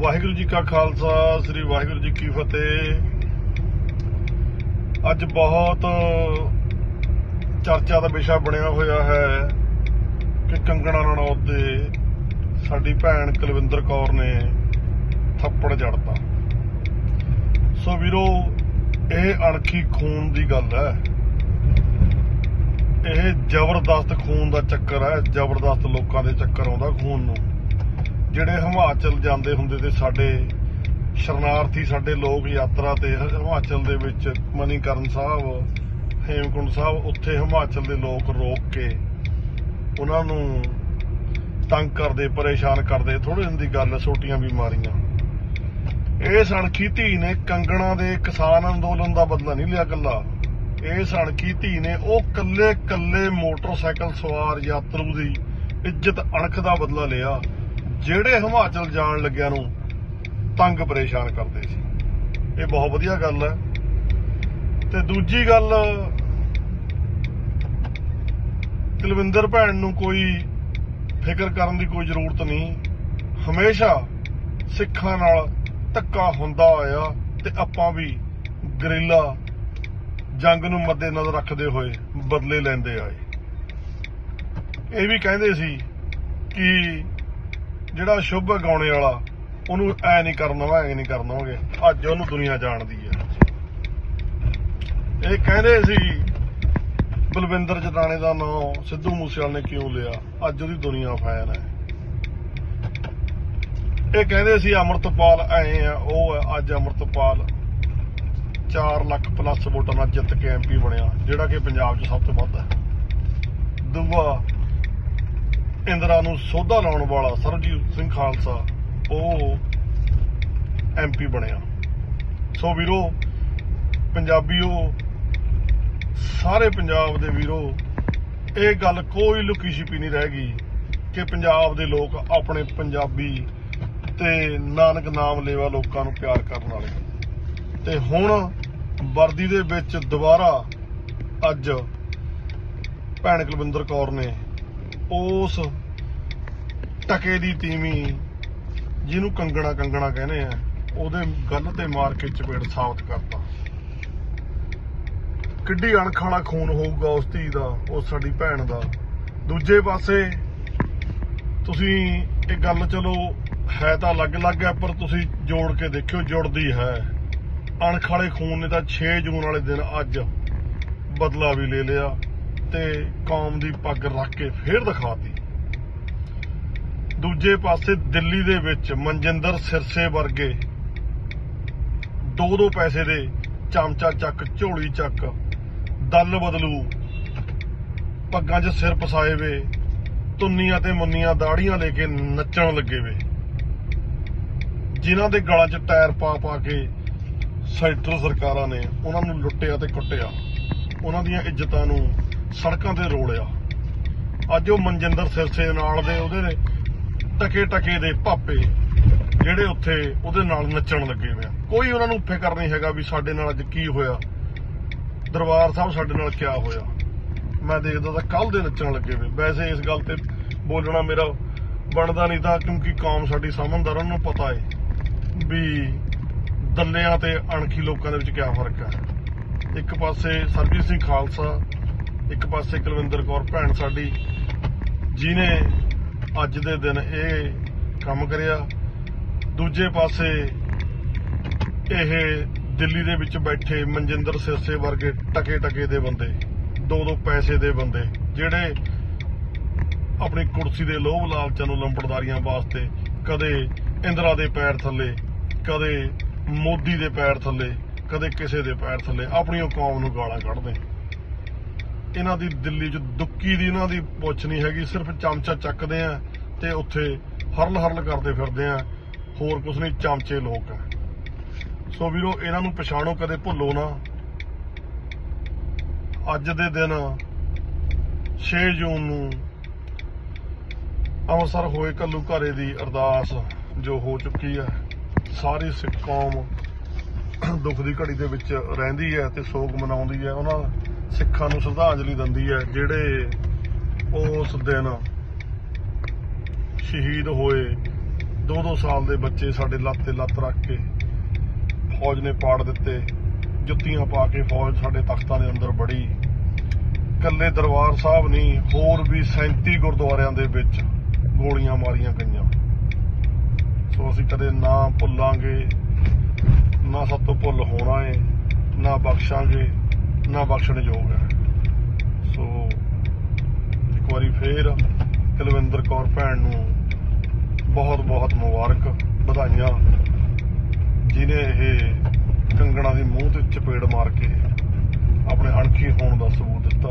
ਵਾਹਿਗੁਰੂ ਜੀ ਕਾ ਖਾਲਸਾ, ਸ੍ਰੀ ਵਾਹਿਗੁਰੂ ਜੀ ਕੀ ਫਤਿਹ। ਅੱਜ ਬਹੁਤ ਚਰਚਾ ਦਾ ਵਿਸ਼ਾ ਬਣਿਆ ਹੋਇਆ ਹੈ ਕਿ ਕੰਗਣਾ ਰਣੌਤ ਦੇ ਸਾਡੀ ਭੈਣ ਕੁਲਵਿੰਦਰ ਕੌਰ ਨੇ ਥੱਪੜ ਜੜਤਾ। ਸੋ ਵੀਰੋ, ਇਹ ਅਣਖੀ ਖੂਨ ਦੀ ਗੱਲ ਹੈ। ਇਹ ਜ਼ਬਰਦਸਤ ਖੂਨ ਦਾ ਚੱਕਰ ਹੈ, ਜ਼ਬਰਦਸਤ ਲੋਕਾਂ ਦੇ ਚੱਕਰ ਆਉਂਦਾ ਖੂਨ ਨੂੰ। ਜਿਹੜੇ ਹਿਮਾਚਲ ਜਾਂਦੇ ਹੁੰਦੇ ਤੇ ਸਾਡੇ ਸ਼ਰਨਾਰਥੀ, ਸਾਡੇ ਲੋਕ ਯਾਤਰਾ ਤੇ ਹਿਮਾਚਲ ਦੇ ਵਿੱਚ ਮਨੀਕਰਨ ਸਾਹਿਬ ਹੇਮਕੁੰਡ ਸਾਹਿਬ, ਉੱਥੇ ਹਿਮਾਚਲ ਦੇ ਲੋਕ ਰੋਕ ਕੇ ਉਹਨਾਂ ਨੂੰ ਤੰਗ ਕਰਦੇ, ਪਰੇਸ਼ਾਨ ਕਰਦੇ ਥੋੜੇ ਦਿਨ ਦੀ ਗੱਲ ਛੋਟੀਆਂ ਬਿਮਾਰੀਆਂ ਇਹ ਸਣਖੀ ਧੀ ਨੇ ਕੰਗਣਾ ਦੇ ਕਿਸਾਨ ਅੰਦੋਲਨ ਦਾ ਬਦਲਾ ਨਹੀਂ ਲਿਆ ਕੱਲਾ ਇਹ ਸਣਖੀ ਧੀ ਨੇ ਉਹ ਕੱਲੇ ਕੱਲੇ ਮੋਟਰਸਾਈਕਲ ਸਵਾਰ ਯਾਤਰੂ ਦੀ ਇੱਜ਼ਤ ਅਣਖ ਦਾ ਬਦਲਾ ਲਿਆ। ਜਿਹੜੇ ਹਿਮਾਚਲ ਜਾਣ ਲੱਗਿਆਂ ਨੂੰ ਤੰਗ ਪਰੇਸ਼ਾਨ ਕਰਦੇ ਸੀ। ਇਹ ਬਹੁਤ ਵਧੀਆ ਗੱਲ ਹੈ। ਤੇ ਦੂਜੀ ਗੱਲ, ਕੁਲਵਿੰਦਰ ਭੈਣ ਨੂੰ ਕੋਈ ਫਿਕਰ ਕਰਨ ਦੀ ਕੋਈ ਜ਼ਰੂਰਤ ਨਹੀਂ। ਹਮੇਸ਼ਾ ਸਿੱਖਾਂ ਨਾਲ ਧੱਕਾ ਹੁੰਦਾ ਆਇਆ ਤੇ ਆਪਾਂ ਵੀ ਗਰੇਲਾ ਜੰਗ ਨੂੰ ਮੱਦੇ ਨਜ਼ਰ ਰੱਖਦੇ ਹੋਏ ਬਦਲੇ ਲੈਂਦੇ ਆਏ। ਇਹ ਵੀ ਕਹਿੰਦੇ ਸੀ ਕਿ ਜਿਹੜਾ ਸ਼ੁਭ ਗਾਉਣੇ ਵਾਲਾ, ਉਹਨੂੰ ਐ ਨਹੀਂ ਕਰਨਾ ਵਾ ਐ ਨਹੀਂ ਕਰਨਾ ਅੱਜ ਉਹਨੂੰ ਦੁਨੀਆ ਜਾਣਦੀ ਹੈ। ਇਹ ਕਹਿੰਦੇ ਸੀ, ਬਲਵਿੰਦਰ ਜਟਾਣੇ ਦਾ ਨਾਮ ਸਿੱਧੂ ਮੂਸੇਵਾਲ ਨੇ ਕਿਉਂ ਲਿਆ? ਅੱਜ ਉਹਦੀ ਦੁਨੀਆ ਫੈਨ ਹੈ। ਇਹ ਕਹਿੰਦੇ ਸੀ, ਅਮਰਤਪਾਲ ਐ ਆ ਉਹ ਹੈ, ਅੱਜ ਅਮਰਤਪਾਲ 4 ਲੱਖ ਪਲੱਸ ਵੋਟਾਂ ਨਾਲ ਜਿੱਤ ਕੇ ਐਮਪੀ ਬਣਿਆ, ਜਿਹੜਾ ਕਿ ਪੰਜਾਬ 'ਚ ਸਭ ਤੋਂ ਵੱਧ ਹੈ। ਦੂਆ ਇੰਦਰਾ ਨੂੰ ਸੋਧਾ ਲਾਉਣ ਵਾਲਾ ਸਰਜੀਤ ਸਿੰਘ ਖਾਲਸਾ, ਉਹ ਐਮਪੀ ਬਣਿਆ। ਸੋ ਵੀਰੋ, ਪੰਜਾਬੀਓ, ਸਾਰੇ ਪੰਜਾਬ ਦੇ ਵੀਰੋ, ਇਹ ਗੱਲ ਕੋਈ ਲੁਕੀ ਛਿਪੀ ਨਹੀਂ ਰਹਿ ਗਈ ਕਿ ਪੰਜਾਬ ਦੇ ਲੋਕ ਆਪਣੇ ਪੰਜਾਬੀ ਤੇ ਨਾਨਕ ਨਾਮ ਲੇਵਾ ਲੋਕਾਂ ਨੂੰ ਪਿਆਰ ਕਰਨ ਵਾਲੇ ਤੇ ਹੁਣ ਵਰਦੀ ਦੇ ਵਿੱਚ ਦੁਬਾਰਾ ਅੱਜ ਭੈਣ ਕੁਲਵਿੰਦਰ ਕੌਰ ਨੇ ਉਸ ਟਕੇ ਦੀ ਤੀਵੀਂ ਜਿਹਨੂੰ ਕੰਗਣਾ ਕੰਗਣਾ ਕਹਿੰਦੇ ਆ, ਉਹਦੇ ਗੱਲ ਤੇ ਮਾਰ ਕੇ ਚਪੇੜ ਸਾਬਤ ਕਰਤਾ। ਕਿੱਡੀ ਅਣਖ ਵਾਲਾ ਖੂਨ ਹੋਊਗਾ ਉਸ ਧੀ ਦਾ, ਉਸ ਸਾਡੀ ਭੈਣ ਦਾ। ਦੂਜੇ ਪਾਸੇ ਤੁਸੀਂ ਇਹ ਗੱਲ ਚਲੋ, ਹੈ ਤਾਂ ਅਲੱਗ-ਅਲੱਗ ਹੈ ਪਰ ਤੁਸੀਂ ਜੋੜ ਕੇ ਦੇਖਿਓ, ਜੁੜਦੀ ਹੈ। ਅਣਖ ਵਾਲੇ ਖੂਨ ਨੇ ਤਾਂ 6 ਜੂਨ ਵਾਲੇ ਦਿਨ ਅੱਜ ਬਦਲਾ ਵੀ ਲੈ ਲਿਆ। ਤੇ ਕੌਮ ਦੀ ਪੱਗ ਰੱਖ ਕੇ ਫੇਰ ਦਿਖਾਤੀ। ਦੂਜੇ ਪਾਸੇ ਦਿੱਲੀ ਦੇ ਵਿੱਚ ਮਨਜਿੰਦਰ ਸਿਰਸੇ ਵਰਗੇ ਦੋ ਦੋ ਪੈਸੇ ਦੇ ਚਮਚਾ ਚੱਕ, ਝੋਲੀ ਚੱਕ, ਦਲ ਬਦਲੂ, ਪੱਗਾਂ 'ਚ ਸਿਰ ਪਸਾਏ ਵੇ ਤੁੰਨੀਆਂ ਤੇ ਮੁੰਨੀਆਂ ਦਾੜੀਆਂ ਲੈ ਕੇ ਨੱਚਣ ਲੱਗੇ ਵੇ। ਜਿਨ੍ਹਾਂ ਦੇ ਗਲਾਂ 'ਚ ਟਾਇਰ ਪਾ ਪਾ ਕੇ ਸੈਂਟਰ ਸਰਕਾਰਾਂ ਨੇ ਉਹਨਾਂ ਨੂੰ ਲੁੱਟਿਆ ਤੇ ਕੁੱਟਿਆ। ਉਹਨਾਂ ਦੀਆਂ ਇੱਜ਼ਤਾਂ ਨੂੰ ਸੜਕਾਂ ਤੇ ਰੋਲਿਆ ਅੱਜ ਉਹ ਮਨਜਿੰਦਰ ਸਿਰਸੇ ਨਾਲ ਦੇ ਉਹਦੇ ਨੇ ਟਕੇ ਟਕੇ ਦੇ ਭਾਪੇ ਜਿਹੜੇ ਉੱਥੇ ਉਹਦੇ ਨਾਲ ਨੱਚਣ ਲੱਗੇ ਹੋਏ ਕੋਈ ਉਹਨਾਂ ਨੂੰ ਫਿਕਰ ਨਹੀਂ ਹੈਗਾ ਵੀ ਸਾਡੇ ਨਾਲ ਅੱਜ ਕੀ ਹੋਇਆ। ਦਰਬਾਰ ਸਾਹਿਬ ਸਾਡੇ ਨਾਲ ਕੀ ਹੋਇਆ। ਮੈਂ ਦੇਖਦਾ ਤਾਂ ਕੱਲ ਦੇ ਨੱਚਣ ਲੱਗੇ ਹੋਏ। ਵੈਸੇ ਇਸ ਗੱਲ ਤੇ ਬੋਲਣਾ ਮੇਰਾ ਬਣਦਾ ਨਹੀਂ ਤਾਂ ਕਿਉਂਕਿ ਕੌਮ ਸਾਡੀ ਸਮਝਦਾਰ, ਉਹਨਾਂ ਨੂੰ ਪਤਾ ਏ ਵੀ ਦੱਲਿਆਂ ਤੇ ਅਣਖੀ ਲੋਕਾਂ ਦੇ ਵਿੱਚ ਕੀ ਫ਼ਰਕ ਹੈ। ਇੱਕ ਪਾਸੇ ਸਰਬਜੀਤ ਸਿੰਘ ਖਾਲਸਾ ਇੱਕ ਪਾਸੇ ਕੁਲਵਿੰਦਰ ਕੌਰ ਭੈਣ ਸਾਡੀ ਜਿਨੇ ਅੱਜ ਦੇ ਦਿਨ ਇਹ ਕੰਮ ਕਰਿਆ। ਦੂਜੇ ਪਾਸੇ ਇਹ ਦਿੱਲੀ ਦੇ ਵਿੱਚ ਬੈਠੇ ਮਨਜਿੰਦਰ ਸਿਰਸੇ ਵਰਗੇ ਟਕੇ ਟਕੇ ਦੇ ਬੰਦੇ ਦੋ ਦੋ ਪੈਸੇ ਦੇ ਬੰਦੇ, ਜਿਹੜੇ ਆਪਣੀ ਕੁਰਸੀ ਦੇ ਲੋਭ ਲਾਲਚਾਂ ਨੂੰ ਲੰਬੜਦਾਰੀਆਂ ਵਾਸਤੇ ਕਦੇ ਇੰਦਰਾ ਦੇ ਪੈਰ ਥੱਲੇ, ਕਦੇ ਮੋਦੀ ਦੇ ਪੈਰ ਥੱਲੇ, ਕਦੇ ਕਿਸੇ ਦੇ ਪੈਰ ਥੱਲੇ ਆਪਣੀ ਕੌਮ ਨੂੰ ਗਾਲਾਂ ਕੱਢਦੇ। ਇਹਨਾਂ ਦੀ ਦਿੱਲੀ 'ਚ ਦੁੱਕੀ ਦੀ ਇਹਨਾਂ ਦੀ ਪੁੱਛ ਨਹੀਂ ਹੈਗੀ, ਸਿਰਫ ਚਮਚਾ ਚੱਕਦੇ ਆ ਤੇ ਉੱਥੇ ਹਰਲ ਹਰਲ ਕਰਦੇ ਫਿਰਦੇ ਆ। ਹੋਰ ਕੁਝ ਨਹੀਂ, ਚਮਚੇ ਲੋਕ ਆ। ਸੋ ਵੀਰੋ, ਇਹਨਾਂ ਨੂੰ ਪਛਾਣੋ, ਕਦੇ ਭੁੱਲੋ ਨਾ। ਅੱਜ ਦੇ ਦਿਨ 6 ਜੂਨ ਨੂੰ ਅੰਮ੍ਰਿਤਸਰ ਹੋਏ ਕੱਲੂ ਘਾਰੇ ਦੀ ਅਰਦਾਸ ਜੋ ਹੋ ਚੁੱਕੀ ਹੈ ਸਾਰੀ ਸਿੱਖ ਕੌਮ ਦੁੱਖ ਦੀ ਘੜੀ ਦੇ ਵਿੱਚ ਰਹਿੰਦੀ ਹੈ ਤੇ ਸੋਗ ਮਨਾਉਂਦੀ ਹੈ ਉਹਨਾਂ ਸਿੱਖਾਂ ਨੂੰ ਸ਼ਰਧਾਂਜਲੀ ਦਿੰਦੀ ਹੈ, ਜਿਹੜੇ ਉਸ ਦਿਨ ਸ਼ਹੀਦ ਹੋਏ ਦੋ ਦੋ ਸਾਲ ਦੇ ਬੱਚੇ ਸਾਡੇ ਲੱਤ ਤੇ ਲੱਤ ਰੱਖ ਕੇ ਫੌਜ ਨੇ ਪਾੜ ਦਿੱਤੇ, ਜੁੱਤੀਆਂ ਪਾ ਕੇ ਫੌਜ ਸਾਡੇ ਤਖਤਾਂ ਦੇ ਅੰਦਰ ਬੜੀ ਕੱਲੇ ਦਰਬਾਰ ਸਾਹਿਬ ਨਹੀਂ, ਹੋਰ ਵੀ 37 ਗੁਰਦੁਆਰਿਆਂ ਦੇ ਵਿੱਚ ਗੋਲੀਆਂ ਮਾਰੀਆਂ ਗਈਆਂ। ਸੋ ਅਸੀਂ ਕਦੇ ਨਾ ਭੁੱਲਾਂਗੇ, ਨਾ ਸਭ ਤੋਂ ਭੁੱਲ ਹੋਣਾ ਏ, ਨਾ ਬਖਸ਼ਾਂਗੇ। ਨਾ ਬਖਸ਼ਣਯੋਗ ਹੈ। ਸੋ, ਇੱਕ ਵਾਰੀ ਫੇਰ ਕੁਲਵਿੰਦਰ ਕੌਰ ਭੈਣ ਨੂੰ ਬਹੁਤ ਬਹੁਤ ਮੁਬਾਰਕ ਵਧਾਈਆਂ, ਜਿਨੇ ਇਹ ਕੰਗਣਾ ਦੇ ਮੂੰਹ ਤੇ ਚਪੇੜ ਮਾਰ ਕੇ ਆਪਣੇ ਅਣਖੀ ਹੋਣ ਦਾ ਸਬੂਤ ਦਿੱਤਾ।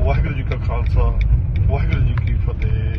ਵਾਹਿਗੁਰੂ ਜੀ ਕਾ ਖਾਲਸਾ, ਵਾਹਿਗੁਰੂ ਜੀ ਕੀ ਫਤਿਹ।